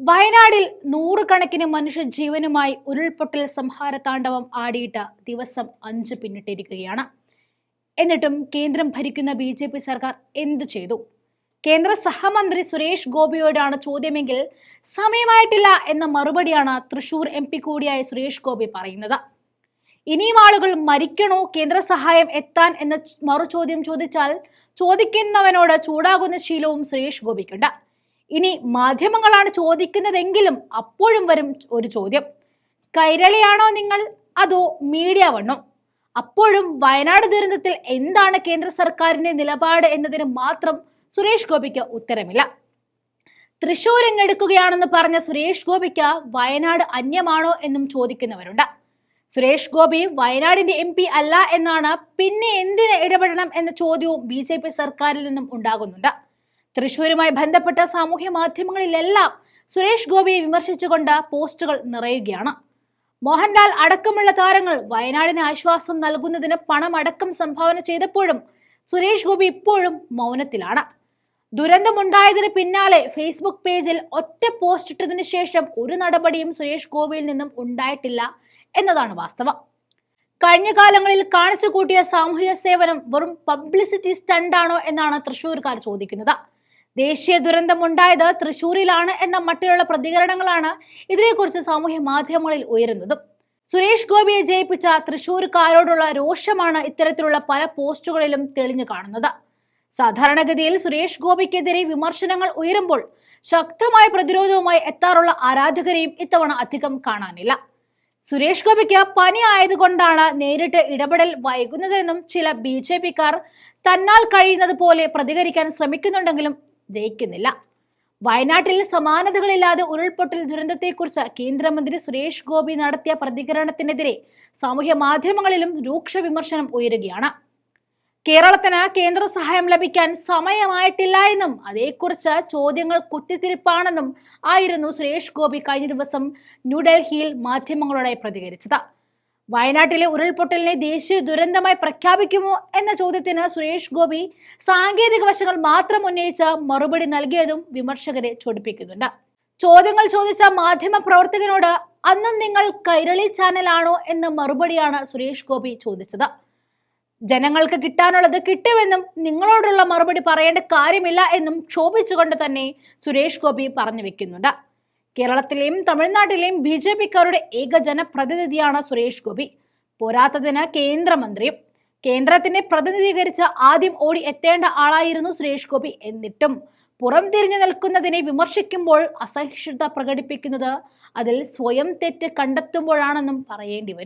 വയനാടിൽ നൂറുകണക്കിന് മനുഷ്യ ജീവനുമായി ഉരുൾപൊട്ടൽ സംഹാര താണ്ഡവം ആടിയിട്ട് ദിവസം അഞ്ച് പിന്നിട്ടിരിക്കുകയാണ്. എന്നിട്ടും കേന്ദ്രം ഭരിക്കുന്ന ബി ജെ പി സർക്കാർ എന്തു ചെയ്തു? കേന്ദ്ര സഹമന്ത്രി സുരേഷ് ഗോപിയോടാണ് ചോദ്യമെങ്കിൽ സമയമായിട്ടില്ല എന്ന മറുപടിയാണ് തൃശൂർ എം പി കൂടിയായ സുരേഷ് ഗോപി പറയുന്നത്. ഇനിയും ആളുകൾ മരിക്കണോ? കേന്ദ്ര സഹായം എത്താൻ എന്ന മറു ചോദ്യം ചോദിച്ചാൽ ചോദിക്കുന്നവനോട് ചൂടാകുന്ന ശീലവും സുരേഷ് ഗോപിക്കുണ്ട്. ഇനി മാധ്യമങ്ങളാണ് ചോദിക്കുന്നതെങ്കിലും അപ്പോഴും വരും ഒരു ചോദ്യം. കൈരളിയാണോ നിങ്ങൾ അതോ മീഡിയ വണ്ണോ? അപ്പോഴും വയനാട് ദുരന്തത്തിൽ എന്താണ് കേന്ദ്ര സർക്കാരിന്റെ നിലപാട് എന്നതിന് മാത്രം സുരേഷ് ഗോപിക്ക് ഉത്തരമില്ല. തൃശൂർ എങ്ങെടുക്കുകയാണെന്ന് പറഞ്ഞ സുരേഷ് ഗോപിക്ക് വയനാട് അന്യമാണോ എന്നും ചോദിക്കുന്നവരുണ്ട്. സുരേഷ് ഗോപി വയനാടിന്റെ എം പി അല്ല എന്നാണ് പിന്നെ എന്തിന് ഇടപെടണം എന്ന ചോദ്യവും ബി സർക്കാരിൽ നിന്നും ഉണ്ടാകുന്നുണ്ട്. തൃശൂരുമായി ബന്ധപ്പെട്ട സാമൂഹ്യ മാധ്യമങ്ങളിലെല്ലാം സുരേഷ് ഗോപിയെ വിമർശിച്ചുകൊണ്ട് പോസ്റ്റുകൾ നിറയുകയാണ്. മോഹൻലാൽ അടക്കമുള്ള താരങ്ങൾ വയനാടിന് ആശ്വാസം നൽകുന്നതിന് പണമടക്കം സംഭാവന ചെയ്തപ്പോഴും സുരേഷ് ഗോപി ഇപ്പോഴും മൗനത്തിലാണ്. ദുരന്തമുണ്ടായതിന് പിന്നാലെ ഫേസ്ബുക്ക് പേജിൽ ഒറ്റ പോസ്റ്റ് ഇട്ടതിന് ശേഷം ഒരു നടപടിയും സുരേഷ് ഗോപിയിൽ നിന്നും ഉണ്ടായിട്ടില്ല എന്നതാണ് വാസ്തവം. കഴിഞ്ഞ കാലങ്ങളിൽ കാണിച്ചു കൂട്ടിയ സാമൂഹിക സേവനം വെറും പബ്ലിസിറ്റി സ്റ്റണ്ടാണോ എന്നാണ് തൃശൂർക്കാർ ചോദിക്കുന്നത്. ദേശീയ ദുരന്തമുണ്ടായത് തൃശൂരിലാണ് എന്ന മട്ടിലുള്ള പ്രതികരണങ്ങളാണ് ഇതിനെക്കുറിച്ച് സാമൂഹ്യ മാധ്യമങ്ങളിൽ ഉയരുന്നതും. സുരേഷ് ഗോപിയെ ജയിപ്പിച്ച തൃശൂർക്കാരോടുള്ള രോഷമാണ് ഇത്തരത്തിലുള്ള പല പോസ്റ്റുകളിലും തെളിഞ്ഞു കാണുന്നത്. സാധാരണഗതിയിൽ സുരേഷ് ഗോപിക്കെതിരെ വിമർശനങ്ങൾ ഉയരുമ്പോൾ ശക്തമായ പ്രതിരോധവുമായി എത്താറുള്ള ആരാധകരെയും ഇത്തവണ അധികം കാണാനില്ല. സുരേഷ് ഗോപിക്ക് പനി ആയതുകൊണ്ടാണ് നേരിട്ട് ഇടപെടൽ വൈകുന്നതെന്നും ചില ബി ജെ പിക്കാർ തന്നാൽ കഴിയുന്നത് പോലെ പ്രതികരിക്കാൻ ശ്രമിക്കുന്നുണ്ടെങ്കിലും ജയിക്കുന്നില്ല. വയനാട്ടിൽ സമാനതകളില്ലാതെ ഉരുൾപൊട്ടൽ ദുരന്തത്തെക്കുറിച്ച് കേന്ദ്രമന്ത്രി സുരേഷ് ഗോപി നടത്തിയ പ്രതികരണത്തിനെതിരെ സാമൂഹ്യ മാധ്യമങ്ങളിലും രൂക്ഷ വിമർശനം ഉയരുകയാണ്. കേരളത്തിന് കേന്ദ്ര സഹായം ലഭിക്കാൻ സമയമായിട്ടില്ല എന്നും അതേക്കുറിച്ച് ചോദ്യങ്ങൾ കുത്തിത്തിരിപ്പാണെന്നും ആയിരുന്നു സുരേഷ് ഗോപി കഴിഞ്ഞ ദിവസം ന്യൂഡൽഹിയിൽ മാധ്യമങ്ങളോടെ പ്രതികരിച്ചത്. വയനാട്ടിലെ ഉരുൾപൊട്ടലിനെ ദേശീയ ദുരന്തമായി പ്രഖ്യാപിക്കുമോ എന്ന ചോദ്യത്തിന് സുരേഷ് ഗോപി സാങ്കേതിക വശങ്ങൾ മാത്രം ഉന്നയിച്ച മറുപടി നൽകിയതും വിമർശകരെ ചൊടിപ്പിക്കുന്നുണ്ട്. ചോദ്യങ്ങൾ ചോദിച്ച മാധ്യമ പ്രവർത്തകനോട് അന്നും നിങ്ങൾ കൈരളി ചാനലാണോ എന്ന മറുപടിയാണ് സുരേഷ് ഗോപി ചോദിച്ചത്. ജനങ്ങൾക്ക് കിട്ടാനുള്ളത് കിട്ടുമെന്നും നിങ്ങളോടുള്ള മറുപടി പറയേണ്ട കാര്യമില്ല എന്നും ക്ഷോഭിച്ചുകൊണ്ട് തന്നെ സുരേഷ് ഗോപി പറഞ്ഞു വെക്കുന്നുണ്ട്. കേരളത്തിലെയും തമിഴ്നാട്ടിലെയും ബി ജെ പിക്കാരുടെ ഏക ജനപ്രതിനിധിയാണ് സുരേഷ് ഗോപി. പോരാത്തതിന് കേന്ദ്രമന്ത്രിയും കേന്ദ്രത്തിനെ പ്രതിനിധീകരിച്ച് ആദ്യം ഓടി എത്തേണ്ട ആളായിരുന്നു സുരേഷ് ഗോപി എന്നിട്ടും പുറം തിരിഞ്ഞു നിൽക്കുന്നതിനെ വിമർശിക്കുമ്പോൾ അസഹിഷ്ണുത പ്രകടിപ്പിക്കുന്നത് അതിൽ സ്വയം തെറ്റ് കണ്ടെത്തുമ്പോഴാണെന്നും പറയേണ്ടി വരും.